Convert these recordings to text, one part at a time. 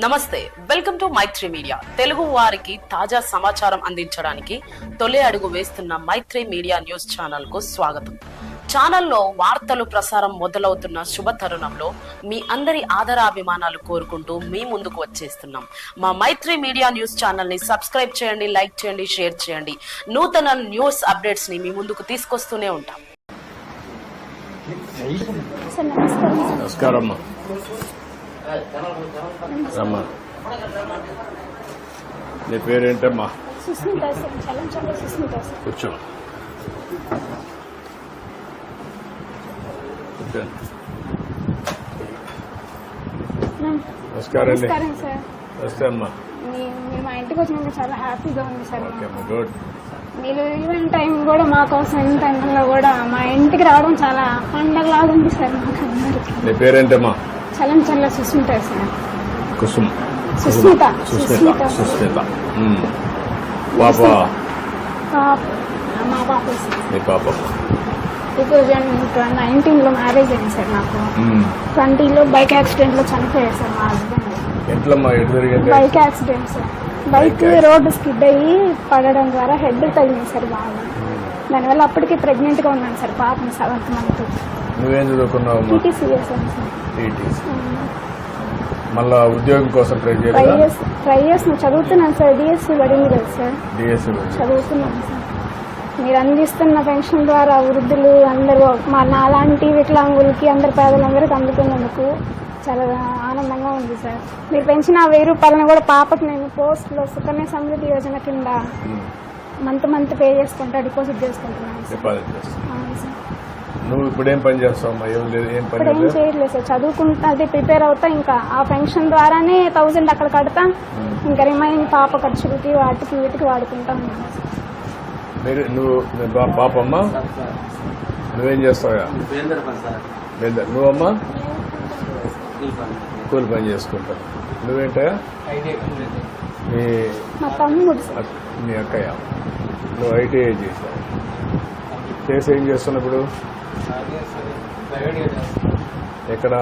నమస్తే welcome to Maitri media. Telugu వారికి తాజా సమాచారం అందించడానికి తొలి అడుగు వేస్తున్న మైత్రి మీడియా న్యూస్ ఛానల్కు స్వాగతం. ఛానల్లో వార్తలు ప్రసారం మొదలవుతున్న శుభ తరుణంలో మీ అందరి ఆదరాభిమానాలు కోరుకుంటూ మీ ముందుకు వచ్చేస్తున్నాం. మా మైత్రి మీడియా న్యూస్ ఛానల్ని సబ్స్క్రైబ్ చేయండి లైక్ చేయండి షేర్ చేయండి. నూతన న్యూస్ అప్డేట్స్ని మీ ముందుకు తీసుకొస్తూనే ఉంటాం. నమస్కారం. రమ్మా. నీ పేరేంటమ్మా? సుస్మిత సుస్మిత కూర్చో. నమస్కారం నమస్తే అమ్మా. మీ- మీరు మా ఇంటికి వచ్చినాక చాలా హ్యాపీగా ఉంది సార్. గుడ్. మీరు ఈవెన్ టైం కూడా మా కోసం టైంలో కూడా మా ఇంటికి రావడం చాలా పండగలాగా ఉంది సార్ మాకు అందరికి. నీ పేరేంటమ్మా? చలం చల్ల సుస్మిత సార్. కుసుమ్. సుస్మిత సుస్మిత సుస్మిత. పాప. మా పాప. నీ పాప టూ థౌజండ్ నైన్టీన్లో మ్యారేజ్ అయింది సార్ నాకు. ట్వంటీలో బైక్ యాక్సిడెంట్లో చనిపోయారు సార్ మా husband bike accident sir. Bike road skid అయ్యి పడడం ద్వారా హెడ్ తగిలింది సార్ బాగా. దానివల్ల అప్పటికి ప్రెగ్నెంట్గా ఉన్నాను సార్ పాపని సెవెంత్ మంత్. నువ్వేం చదువుకున్నావమ్మా టీటీసీఎస్ మళ్ళా ఉద్యోగం కోసం ట్రై చేసి ట్రై చేసి నేను చదువుతున్నాను సార్ డిఎస్సి పడింది కదా సార్. డిఎస్సి చదువుతున్నాను సార్. మీరు అందిస్తున్న పెన్షన్ ద్వారా వృద్ధులు అందరూ మా నాలాంటి వికలాంగులకి అందరు పేదలందరికీ అందుతున్నందుకు చాలా ఆనందంగా ఉంది సార్. మీరు పెంచిన వెయ్యి రూపాయలను కూడా పాపకి నేను పోస్ట్లో సుకన్య సమృద్ధి యోజన కింద మంత్ మంత్ పే చేసుకుంటా డిపాజిట్ చేసుకుంటున్నాను సార్ డిపాజిట్ చేస్తావు సార్. నువ్వు ఇప్పుడు ఏం పని చేస్తావమ్మా ఏం లేదు ఏం పని ఏం లేదు? చేయట్లేదు సార్. చదువుకుంటా అదే ప్రిపేర్ అవుతా ఇంకా ఆ పెన్షన్ ద్వారానే థౌజండ్ అక్కడ కడతా. ఇంకా రిమైనింగ్ పాప ఖర్చులకి వాటికి వీటికి వాడుకుంటా. మీరు నువ్వు పాపమ్మా? నువ్వేం చేస్తావా నువ్వమ్మా? స్కూల్ పని. కూలి పని చేసుకుంటావు నువ్వేంటా మా తమ్ముడు సార్ నీ అక్కయ్య. నువ్వు ఐటీఐ చేసావు చేసి ఏం చేస్తున్నావు ఇప్పుడు అదే సార్ ప్రైవేట్గా చేస్తాను ఎక్కడ?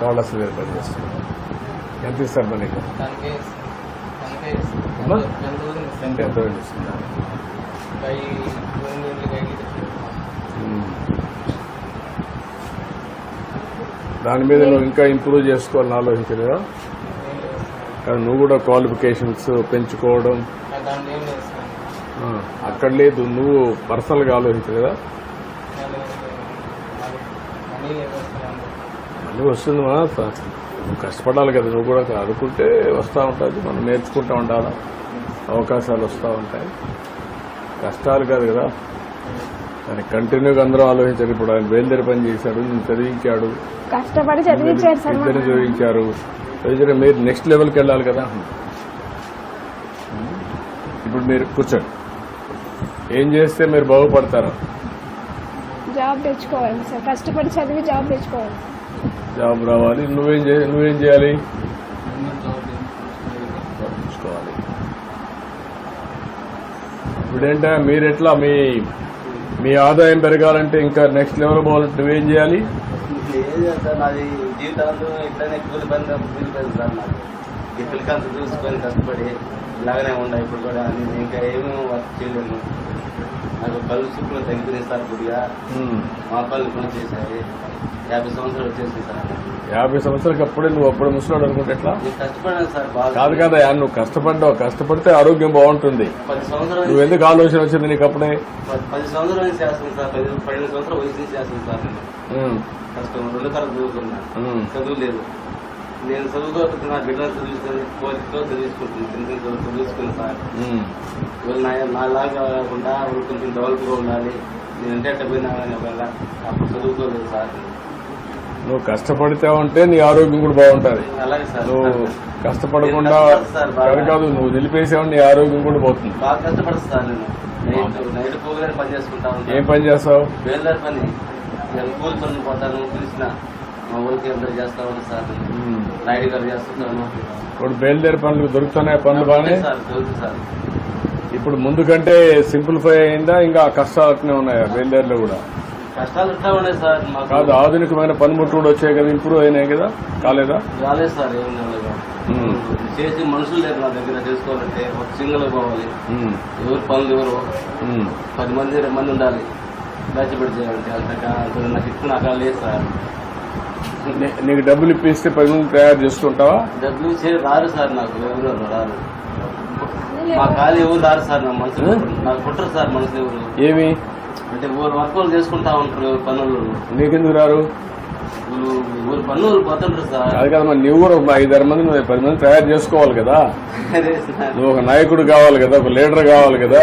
కాలస్ దగ్గర పని చేస్తున్నావు ఎంత ఇస్తారు మరి? ఎంత దాని మీద నువ్వు ఇంకా ఇంప్రూవ్ చేసుకోవాలని ఆలోచించలేదా? నువ్వు కూడా క్వాలిఫికేషన్స్ పెంచుకోవడం. అక్కడ లేదు నువ్వు పర్సనల్గా ఆలోచించలేదా? మనీ మళ్ళీ వస్తుంది మా నువ్వు కష్టపడాలి కదా నువ్వు కూడా చదువుకుంటే వస్తూ ఉంటుంది మనం నేర్చుకుంటూ ఉండాలి? అవకాశాలు వస్తూ ఉంటాయి. కష్టాలు కాదు కదా. దాన్ని కంటిన్యూగా అందరూ ఆలోచించారు. ఇప్పుడు ఆయన బయలుదేరి పని చేశాడు నేను చదివించాడు. కష్టపడి చదివించారు. చదివించారు మీరు నెక్స్ట్ లెవెల్కి వెళ్ళాలి కదా. ఇప్పుడు మీరు కూర్చోండి. ఏం చేస్తే మీరు బాగుపడతారు? జాబ్ తెచ్చుకోవాలి సార్. కష్టపడి చదివి జాబ్ తెచ్చుకోవాలి. జాబ్ రావాలి. నువ్వేం చే నువ్వేం చేయాలి? చూసుకోవాలి ఇప్పుడేంటా? మీరు ఎట్లా మీ మీ ఆదాయం పెరగాలంటే ఇంకా నెక్స్ట్ లెవెల్ పోవాలంటే నువ్వేం చేయాలి? ఏం చేస్తాను నాది జీవితాంతం ఎట్లయినా కూలి పని కూలి పని సార్ నాకు. ఈ పిల్లకాయలు చూసుకొని కష్టపడి ఇలాగనే ఉన్నాయి ఇప్పుడు కూడా నేను ఇంకా ఏమీ వర్క్ చేయలేను. నాకు కళ్ళు చూపులు తగ్గిపోయినాయి సార్ ఉమ్. మా కళ్ళు పని చేశాయి యాభై సంవత్సరాలు వచ్చేసింది సార్ యాభై సంవత్సరాలకి అప్పుడే నువ్వు అప్పుడు ముసలాడు అనుకుంటే ఎట్లా? కాదు కదా నువ్వు కష్టపడ్డావు. కష్టపడితే ఆరోగ్యం బాగుంటుంది. నువ్వు ఎందుకు ఆలోచన వచ్చింది నీకు అప్పుడే? పది పది సంవత్సరాల నుంచి చేస్తాను సార్ పది పన్నెండు సంవత్సరాల వయసు నుంచి చేస్తాను సార్ నేను. ఉమ్. కష్టం రెండు తరగతి చదువుకున్నా ఉమ్. చదువు లేదు. నేను నా బిడ్డలు చిన్న చిన్న సార్. వీళ్ళు నా నాలాగా కాకుండా కొంచెం డెవలప్గా ఉండాలి. నేను అంటే అట్ట పోయినా కానీ ఒకవేళ అప్పుడు చదువుకోలేదు సార్. నువ్వు కష్టపడితే ఉంటే నీ ఆరోగ్యం కూడా బాగుంటుంది. నువ్వు కష్టపడకుండా. కాదు కాదు నువ్వు నిలిపేసావు నీ ఆరోగ్యం కూడా పోతుంది. ఏం పని చేస్తావు? ఇప్పుడు బయలుదేరి పనులు దొరుకుతున్నాయి పనులు బాగానే? సార్ చదువుతుంది సార్. ఇప్పుడు ముందు కంటే సింప్లిఫై అయిందా? ఇంకా కష్టాలు అట్నే ఉన్నాయా బయలుదేరిలో కూడా? కష్టాలు ఉన్నాయి సార్? కాదు ఆధునికమైన పనిముట్లు కూడా వచ్చాయి కదా ఇంప్రూవ్ అయినాయి కదా కాలేదా? రాలేదు సార్ ఏం లేదు. చేసి మనుషులు లేరు నా దగ్గర చేసుకోవాలంటే ఒక సింగిల్ పోవాలి. ఎవరు పనులు ఎవరు. పది మంది ఇరవై మంది ఉండాలి. బ్యాచ్ పెట్టి చేయాలంటే అంత నాకు ఇప్పుడు నాకు లేదు సార్. నీకు డబ్బులు ఇప్పిస్తే పది మంది తయారు చేసుకుంటావా డబ్బులు చే రారు సార్ నాకు ఎవరు రారు. మా ఖాళీ ఎవరు రారు సార్ నా మనసులో. నాకు కుట్టరు సార్ మనసులో ఎవరు. ఏమి? అంటే ఊరు వర్క్ వాళ్ళు చేసుకుంటా ఉంటారు పనులు. నీకెందుకు రారు? ఊరు పనులు పోతుంటారు సార్. అది కదా మరి నువ్వు కూడా ఒక ఐదారు మంది నువ్వు పది మంది తయారు చేసుకోవాలి కదా. నువ్వు ఒక నాయకుడు కావాలి కదా ఒక లీడర్ కావాలి కదా.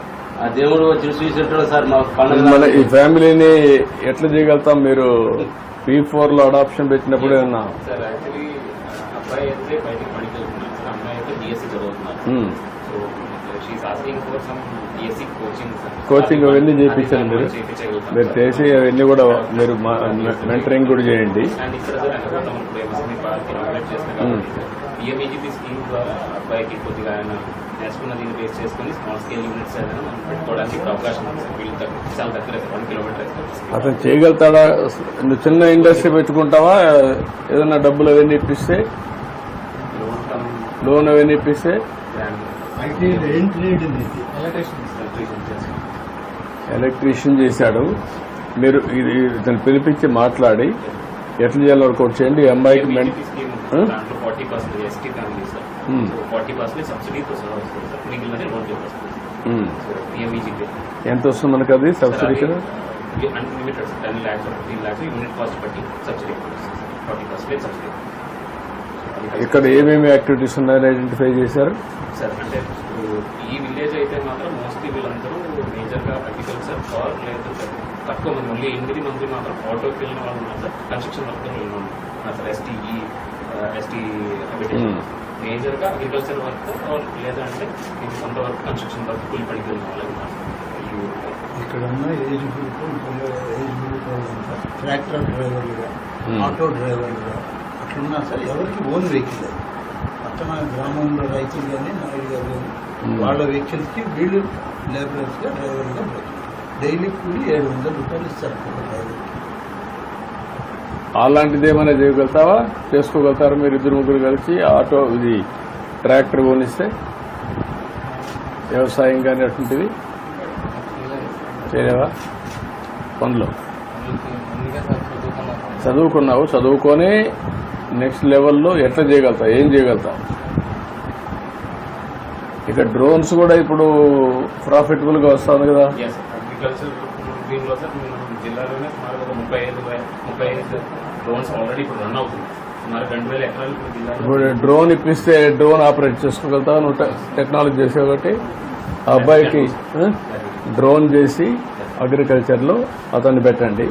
ఆ దేవుడు వచ్చి చూసేటాడు సార్ మా పండుగ ఈ ఫ్యామిలీని ఎట్లా చేయగలుగుతాం మీరు? పీ ఫోర్లో అడాప్షన్ పెట్టినప్పుడు ఏమన్నా? సార్ యాక్చువల్లీ అబ్బాయి అయితే బయటకు పనికి వెళ్తున్నారు. సార్ అమ్మాయి అయితే డిఎస్సి చదువుతున్నారు. కోచింగ్ అవన్నీ చేయించారు మీరు. మీరు చేసి అవన్నీ కూడా మీరు మెంటరింగ్ కూడా చేయండి. స్కీమ్ ద్వారా అబ్బాయికి కొద్దిగా ఆయన నేర్చుకున్న దీన్ని బేస్ చేసుకుని స్మాల్ స్కేల్ యూనిట్స్ ఏదైనా మనం పెట్టుకోవడానికి అవకాశం వీళ్ళు చాలా దగ్గర వన్ కిలోమీటర్ అతను చేయగలుగుతాడా? నువ్వు చిన్న ఇండస్ట్రీ పెట్టుకుంటావా? ఏదైనా డబ్బులు అవన్నీ ఇప్పిస్తే? లోన్ అవన్నీ ఇప్పిస్తే? ఎలక్ట్రీషియన్ చేశాడు. మీరు ఇది ఇతను పిలిపించి మాట్లాడి ఎట్లా చేయాలో వర్కౌట్ చేయండి. సార్. Hmm. సో పిఎంఈజీపీ ఎంత వస్తుంది మనకు అది సబ్సిడీ కింద? Unlimited sir. Ten lakhs fifteen lakhs unit cost బట్టి సబ్సిడీ. Forty percent subsidy. ఇక్కడ ఏమేమి యాక్టివిటీస్ ఉన్నాయని ఐడెంటిఫై చేశారు సార్ అంటే ఈ విలేజ్ అయితే మాత్రం మోస్ట్లీ వీళ్ళందరూ మేజర్గా అగ్రికల్చర్ లేదు తక్కువ మంది ఎనిమిది మంది మాత్రం ఆటోకి వెళ్ళిన వాళ్ళు ఉన్నారు సార్ కన్స్ట్రక్షన్ వర్క్ వెళ్ళిన వాళ్ళు ఉన్నారు సార్ ఎస్టీఈ ఎస్టీ. మేజర్గా అగ్రికల్చర్ వర్క్ ఆర్ లేదంటే ఇది సొంత వర్క్ కన్స్ట్రక్షన్ వర్క్ కూలి పనికి వెళ్ళిన వాళ్ళు ఉన్నారు. ఇక్కడ ఉన్న age group age group tractor డ్రైవర్లుగా. Auto డ్రైవర్లుగా అట్లున్నా సార్ ఎవరికి ఓన్ వెహికల్ పక్కన గ్రామంలో రైతులు కానీ నాయుడు గారు కానీ. వాళ్ళ వెహికల్స్కి వీళ్ళు లేబరర్స్గా డ్రైవర్గా డైలీ కూలి ఏడు వందల రూపాయలు ఇస్తారు డ్రైవర్కి. అలాంటిది ఏమైనా చేయగలుగుతావా? చేసుకోగలుగుతారా మీరు ఇద్దరు ముగ్గురు కలిసి? ఆటో ఇది ట్రాక్టర్ కొనిస్తే? వ్యవసాయం కానీ అటువంటిది? చేయలేవా పనులు. చదువుకున్నావు చదువుకొని నెక్స్ట్ లెవెల్లో ఎట్లా చేయగలుగుతావు ఏం చేయగలుగుతావు ఇక డ్రోన్స్ కూడా ఇప్పుడు ప్రాఫిటబుల్గా వస్తుంది కదా. ఎస్ అగ్రికల్చర్ దీనిలో సార్ మేము జిల్లాలోనే సుమారు ఒక ముప్పై ఐదు వే- ముప్పై ఐదు డ్రోన్స్ ఆల్రెడీ ఇప్పుడు రన్ అవుతుంది సుమారు రెండు వేల ఎకరాలు ఇప్పుడు జిల్లాలో ఇప్పుడు డ్రోన్ ఇప్పిస్తే డ్రోన్ ఆపరేట్ చేసుకోగలుగుతావు? నువ్వు టెక్నాలజీ చేసావు కాబట్టి. అబ్బాయికి డ్రోన్ చేసి అగ్రికల్చర్లో అతన్ని పెట్టండి.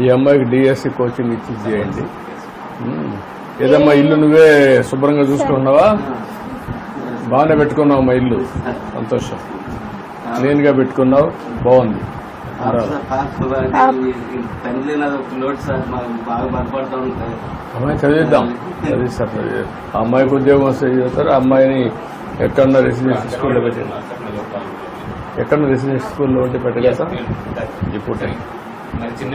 ఈ అమ్మాయికి డిఎస్సి కోచింగ్ ఇచ్చి చేయండి. ఏదమ్మా ఇల్లు నువ్వే శుభ్రంగా చూసుకున్నావా? బాగానే పెట్టుకున్నావు మా ఇల్లు. సంతోషం. క్లీన్గా పెట్టుకున్నావు. బాగుంది. అమ్మాయి చదివిద్దాం. చదివిస్తారు. ఆ అమ్మాయికి ఉద్యోగం వస్తే చదువుతారు ఆ అమ్మాయిని ఎక్కడన్నా రెసిడెన్షియల్ స్కూల్లో పెట్టి ఎక్కడ రెసిడెన్షియల్ స్కూల్లో ఉంటే పెట్టగలుగుతా? ఇప్పుడు చిన్న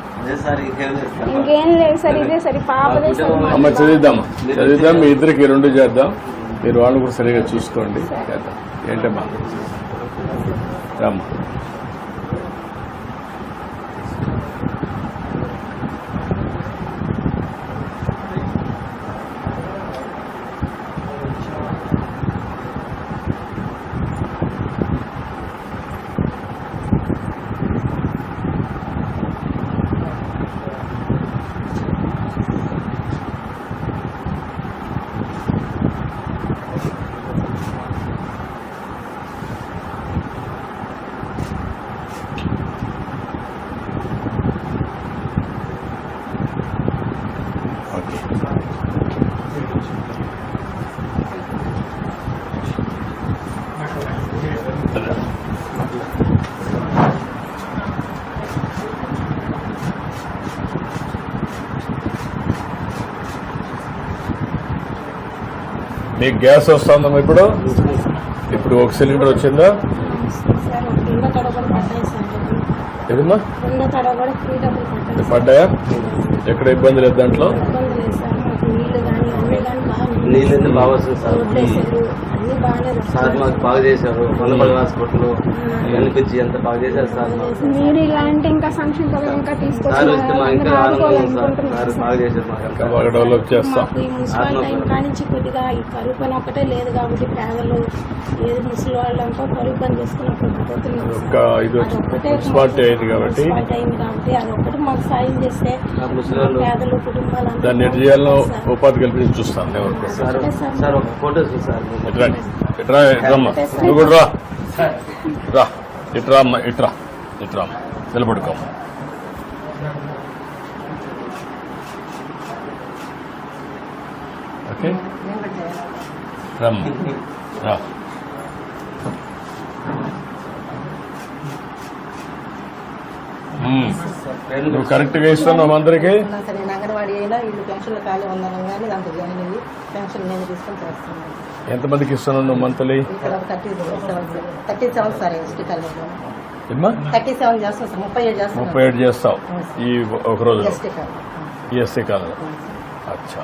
ఇంకేం లేదు సార్. ఇదే సరే పాపదే సార్ అమ్మ చదివిద్దాం చదివిద్దాం మీ ఇద్దరికి రెండు చేద్దాం. మీరు వాళ్ళు కూడా సరిగా చూసుకోండి. చేద్దాం. ఏంటమ్మా? రామ్మా. మీకు గ్యాస్ వస్తుందమ్మా ఇప్పుడు? ఇప్పుడు ఒక సిలిండర్ వచ్చిందా? పడ్డాయి? ఏదమ్మా ఎక్కడ ఇబ్బంది లేదు దాంట్లో? నీళ్ళు బాగా వస్తుంది సార్. సార్. మాకు బాగా చేశారు. హాస్పిటల్ వెనుకొచ్చి ఎంత బాగా చేశారు సార్ మీరు ఇలాంటి ఇంకా సంక్షేమ పథకం బాగా చేశారు మాకు డెవలప్ చేస్తాం. కొద్దిగా ఈ కరువు పని ఒకటే లేదు కాబట్టి పేదలు ఏది ముసలి వాళ్ళంతా కరువు పని కాబట్టి మాకు సాయం చేస్తే పేదలు కుటుంబాలు దాన్ని ఎటు చేయాలో ఉపాధి కల్పించి చూస్తాను నేను. వరకు. సార్ సార్ ఒక ఫోటో చూసి సార్. ఇట్రా ఇట్రమ్మా. నువ్వు కూడా రా. రా. ఇట్రా అమ్మా ఇట్రా. ఇట్రా అమ్మా నిలబడుకో. ఓకే? రమ్మ. రా. మ్మ్. నువ్వు కరెక్ట్గా ఇస్తున్నావు అందరికీ? ఉన్నా నేను అంగన్వాడీ అయినా ఇల్లు పెన్షన్లు ఖాళీ ఉన్నాను కానీ దాంట్లో జాయిన్ అయ్యి పెన్షన్ నేను తీసుకొని చేస్తున్నాను. ఎంతమందికి ఇస్తున్నావు నువ్వు మంత్లీ ముప్పై ఏడు చేస్తావు. ఈ ఒక రోజు ఎస్టీ కాలేజ్ ఈఎస్సీ కాలం అచ్చా.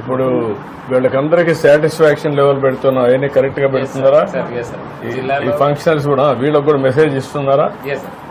ఇప్పుడు వీళ్ళకందరికీ సాటిస్ఫాక్షన్ లెవెల్ పెడుతున్నావు. అవన్నీ కరెక్ట్గా పెడుతున్నారా? సార్ ఎస్ సార్ ఈ- ఫంక్షనల్స్ కూడా వీళ్ళకి కూడా మెసేజ్ ఇస్తున్నారా?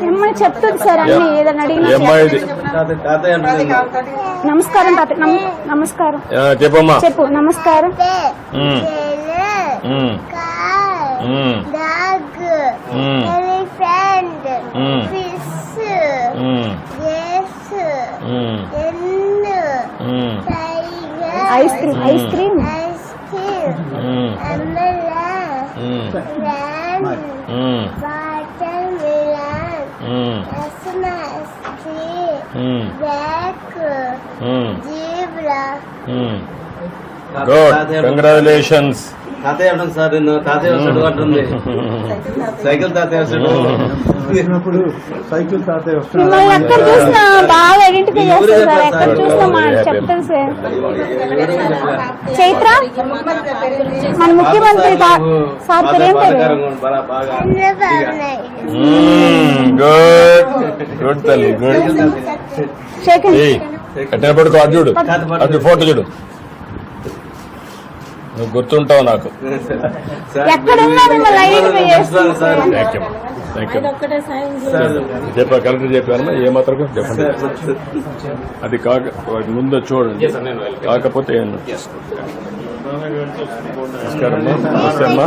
మిమ్మల్ని చెప్తుంది సార్ అన్ని ఏదైనా ఈ అడిగినా అమ్మాయిది తాత- తాతయ్య అంటుంది నమస్కారం తాత నమ- నమస్కారం ఆ, చెప్పమ్మా చెప్పు నమస్కారం um. Um. Um. dog, um. elephant, Mm. fish, um. yes, um. hen, um. tiger, ice cream ice cream S N S T. Hmm. hmm. Black. Hmm. Zebra. Hmm. Good. Congratulations తాతయ్య అంటుంది సార్ నిన్ను? తాతయ్య వస్తాడు అంటుంది? Cycle తాతయ్య వస్తాడు వచ్చినప్పుడు cycle తాతయ్య మిమ్మల్ని ఎక్కడ చూసినా బాగా ఐడెంటిఫై చేస్తారు సార్? ఎక్కడ చూసినా మా సార్. చైత్ర? మన ముఖ్యమంత్రి సార్ పేరు గుడ్ గుడ్ తల్లి. గుడ్ పడుకో అటు చూడు. అటు ఫోటో చూడు. ఒక్కటే సాయం సార్ చెప్పా కలెక్టర్ చెప్పాను ఏ మాత్రం చెప్పండి. అది కాక ముందు చూడండి. కాకపోతే ఏం నమస్కారం. నమస్తే అమ్మా.